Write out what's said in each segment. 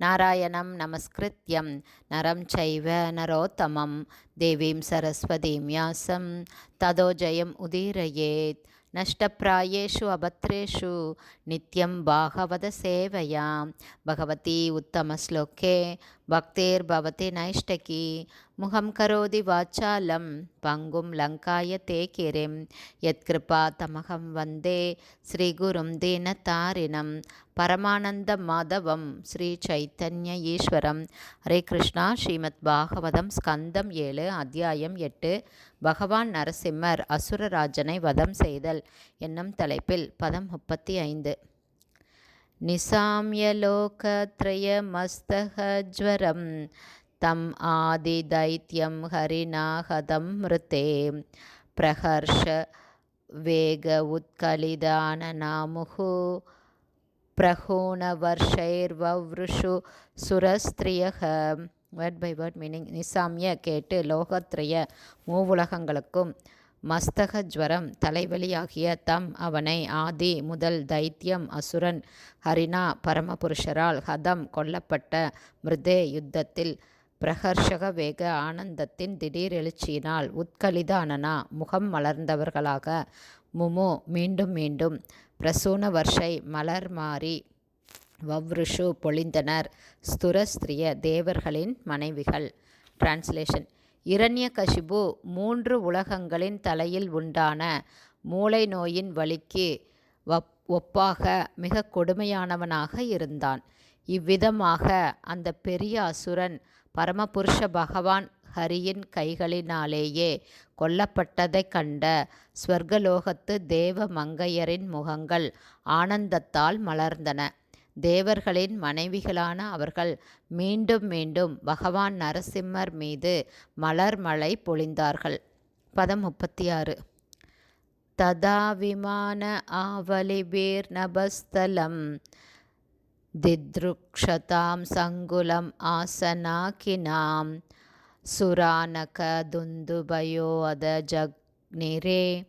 நாராயணம் நமஸ்கிருத்யம் நரம் சைவ நரோத்தமம் தேவீம் சரஸ்வதீம் யாசம். ததோ ஜெயம் உதீரயேத். நஷ்டப்பிராயேஷு அபத்ரேஷு. நித்யம் பாகவத சேவையா பகவதி உத்தமஸ்லோக்கே பக்தேர் பவதி நைஷ்டகி. முகம் கரோதி வாச்சாலம். பங்கும் லங்காய தேக்கிரிம். யத்கிருபா தமகம் வந்தே. ஸ்ரீகுரும் தீனதாரிணம். பரமானந்த மாதவம் ஸ்ரீ சைத்தன்ய ஈஸ்வரம் ஹரே கிருஷ்ணா. ஸ்ரீமத் பாகவதம் ஸ்கந்தம் ஏழு அத்தியாயம் எட்டு. பகவான் நரசிம்மர் அசுரராஜனை வதம் செய்தல் என்னும் தலைப்பில் பதம் முப்பத்தி ஐந்து நிசாமியலோகத்ரயமஸ்தகஜ்வரம். தம் ஆதி ஆதிதைத்யம் ஹரிநாகதம் மிருத்தே பிரகர்ஷ வேக உத்கலிதான நாமுகு பிரகூணவர்ஷைர்வவ்ருஷு சுரஸ்திரியக. வேர்ட் பை வேர்ட் மீனிங் நிசாமிய கேட்டு லோகத்ரய மூவுலகங்களுக்கும் மஸ்தக ஜுவரம் தலைவலியாகிய தம் அவனை ஆதி முதல் தைத்தியம் அசுரன் ஹரிணா பரமபுருஷரால் ஹதம் கொல்லப்பட்ட மிருதே யுத்தத்தில் பிரகர்ஷக வேக ஆனந்தத்தின் திடீர் எழுச்சியினால் உத்கலிதானனா முகம் மலர்ந்தவர்களாக முமு மீண்டும் மீண்டும். பிரசூன வர்ஷை மலர் மாறி வவ்ருஷு பொழிந்தனர் ஸ்துரஸ்திரிய தேவர்களின் மனைவிகள். டிரான்ஸ்லேஷன் இரண்ய கசிபு மூன்று உலகங்களின் தலையில் உண்டான மூளை நோயின் வலிக்கு வப் ஒப்பாக மிக கொடுமையானவனாக இருந்தான். இவ்விதமாக அந்த பெரிய அசுரன் பரமபுருஷ பகவான் ஹரியின் கைகளினாலேயே கொல்லப்பட்டதைக் கண்ட ஸ்வர்கலோகத்து தேவ மங்கையரின் முகங்கள் ஆனந்தத்தால் மலர்ந்தன. தேவர்களின் மனைவிகளான அவர்கள் மீண்டும் மீண்டும் பகவான் நரசிம்மர் மீது மலர் மலை பொழிந்தார்கள். பதம் முப்பத்தி ஆறு ததா விமான ஆவலிபீர் நபஸ்தலம் தித்ருக்ஷதாம் சங்குலம் ஆசனாக்கினாம் சுரானகதுந்துபயோ அத ஜக்னிரே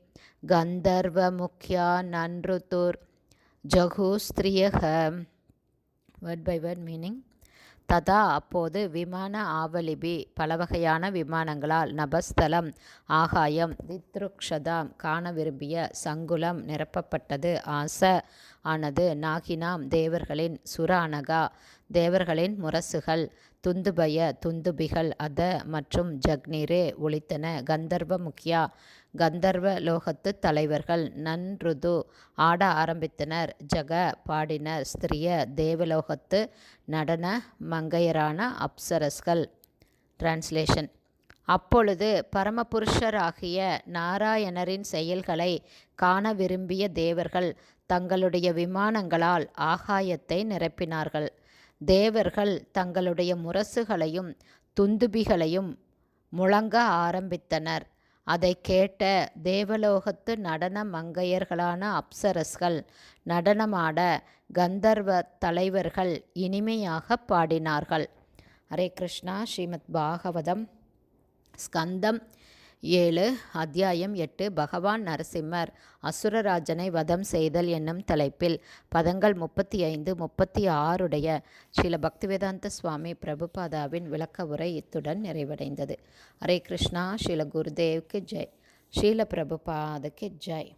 கந்தர்வமுக்கியா நன்ருதுர் ஜகுஸ்திரியக. வேர்ட் பை வேர்ட் மீனிங் ததா அப்போது விமான ஆவலிபி பல வகையான விமானங்களால் நபஸ்தலம் ஆகாயம் தித்ருக்ஷதாம் காண விரும்பிய சங்குலம் நிரப்பப்பட்டது ஆச ஆனது நாகினாம் தேவர்களின் சுரானகா தேவர்களின் முரசுகள் துந்துபய துந்துபிகள் அத மற்றும் ஜக்னிரே ஒழித்தன. கந்தர்வ முக்கியா கந்தர்வ லோகத்து தலைவர்கள் நன்ருது ஆட ஆரம்பித்தனர். ஜக பாடினர் ஸ்திரிய தேவலோகத்து நடன மங்கையரான அப்சரஸ்கள். டிரான்ஸ்லேஷன் அப்பொழுது பரமபுருஷராகிய நாராயணரின் செயல்களை காண விரும்பிய தேவர்கள் தங்களுடைய விமானங்களால் ஆகாயத்தை நிரப்பினார்கள். தேவர்கள் தங்களுடைய முரசுகளையும் துந்துபிகளையும் முழங்க ஆரம்பித்தனர். அதை கேட்ட தேவலோகத்து நடன மங்கையர்களான அப்சரஸ்கள் நடனமாட கந்தர்வ தலைவர்கள் இனிமையாக பாடினார்கள். ஹரே கிருஷ்ணா ஸ்ரீமத் பாகவதம் ஸ்கந்தம் ஏழு அத்தியாயம் எட்டு பகவான் நரசிம்மர் அசுரராஜனை வதம் செய்தல் என்னும் தலைப்பில் பதங்கள் முப்பத்தி ஐந்து முப்பத்தி ஆறுடைய ஸ்ரீல பக்திவேதாந்த சுவாமி பிரபுபாதாவின் விளக்க உரை இத்துடன் நிறைவடைந்தது. ஹரே கிருஷ்ணா ஸ்ரீல குருதேவ்க்கு ஜெய். ஸ்ரீல பிரபுபாதுக்கு ஜெய்.